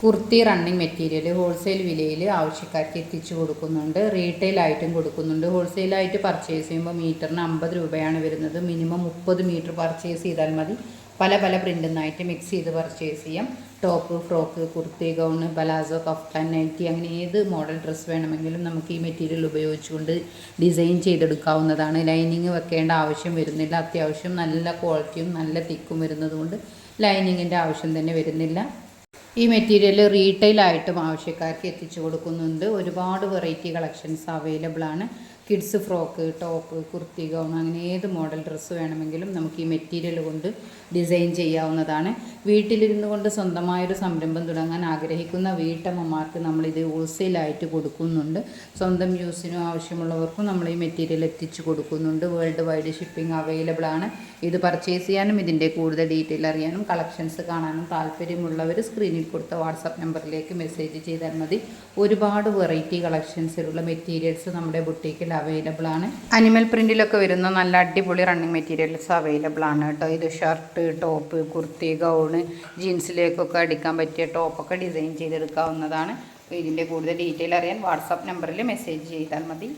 Kurti running material wholesale വിലയിൽ ആവശ്യക്കാർക്ക് എത്തിച്ചു കൊടുക്കുന്നുണ്ട്. റീറ്റെയിൽ ആയിട്ടും കൊടുക്കുന്നുണ്ട്. ഹോൾസെയിലായിട്ട് പർച്ചേസ് ചെയ്യുമ്പോൾ മീറ്ററിന് അമ്പത് രൂപയാണ് വരുന്നത്. മിനിമം മുപ്പത് മീറ്റർ പർച്ചേസ് ചെയ്താൽ മതി. പല പല പ്രിന്റിൽ നിന്നായിട്ട് മിക്സ് ചെയ്ത് പർച്ചേസ് ചെയ്യാം. Top frock kurti gown palazzo kaftan nighty അങ്ങനെ ഏത് മോഡൽ ഡ്രസ്സ് വേണമെങ്കിലും നമുക്ക് ഈ മെറ്റീരിയൽ ഉപയോഗിച്ചുകൊണ്ട് ഡിസൈൻ ചെയ്തെടുക്കാവുന്നതാണ്. ലൈനിങ് വെക്കേണ്ട ആവശ്യം വരുന്നില്ല. അത്യാവശ്യം നല്ല ക്വാളിറ്റിയും നല്ല തിക്കും വരുന്നതുകൊണ്ട് ലൈനിങ്ങിന്റെ ആവശ്യം തന്നെ വരുന്നില്ല. ഈ മെറ്റീരിയൽ റീറ്റെയിലായിട്ടും ആവശ്യക്കാർക്ക് എത്തിച്ചു കൊടുക്കുന്നുണ്ട്. ഒരുപാട് വെറൈറ്റി കളക്ഷൻസ് അവൈലബിൾ ആണ്. Kids frock top kurti gown അങ്ങനെ ഏത് മോഡൽ ഡ്രസ്സ് വേണമെങ്കിലും നമുക്ക് ഈ മെറ്റീരിയൽ കൊണ്ട് ഡിസൈൻ ചെയ്യാവുന്നതാണ്. വീട്ടിലിരുന്നു കൊണ്ട് സ്വന്തമായൊരു സംരംഭം തുടങ്ങാൻ ആഗ്രഹിക്കുന്ന വീട്ടമ്മമാർക്ക് നമ്മളിത് ഹോൾസെയിലായിട്ട് കൊടുക്കുന്നുണ്ട്. സ്വന്തം യൂസിനും ആവശ്യമുള്ളവർക്കും നമ്മൾ ഈ മെറ്റീരിയൽ എത്തിച്ചു കൊടുക്കുന്നുണ്ട്. വേൾഡ് വൈഡ് ഷിപ്പിംഗ് അവൈലബിൾ ആണ്. ഇത് പർച്ചേസ് ചെയ്യാനും ഇതിന്റെ കൂടുതൽ ഡീറ്റെയിൽ അറിയാനും കളക്ഷൻസ് കാണാനും താല്പര്യമുള്ളവർ സ്ക്രീനിൽ കൊടുത്ത വാട്സപ്പ് നമ്പറിലേക്ക് മെസ്സേജ് ചെയ്താൽ മതി. ഒരുപാട് വെറൈറ്റി കളക്ഷൻസിലുള്ള മെറ്റീരിയൽസ് നമ്മുടെ ബുട്ടീക്കിൽ അവൈലബിൾ ആണ്. അനിമൽ പ്രിന്റിലൊക്കെ വരുന്ന നല്ല അടിപൊളി റണ്ണിങ് മെറ്റീരിയൽസ് അവൈലബിൾ ആണ് കേട്ടോ. ഇത് ഷർട്ട് ടോപ്പ് കുർത്തി ഗൗണ് ജീൻസിലേക്കൊക്കെ അടിക്കാൻ പറ്റിയ ടോപ്പൊക്കെ ഡിസൈൻ ചെയ്തെടുക്കാവുന്നതാണ്. ഇതിന്റെ കൂടുതൽ ഡീറ്റെയിൽ അറിയാൻ വാട്സപ്പ് നമ്പറിൽ മെസ്സേജ് ചെയ്താൽ മതി.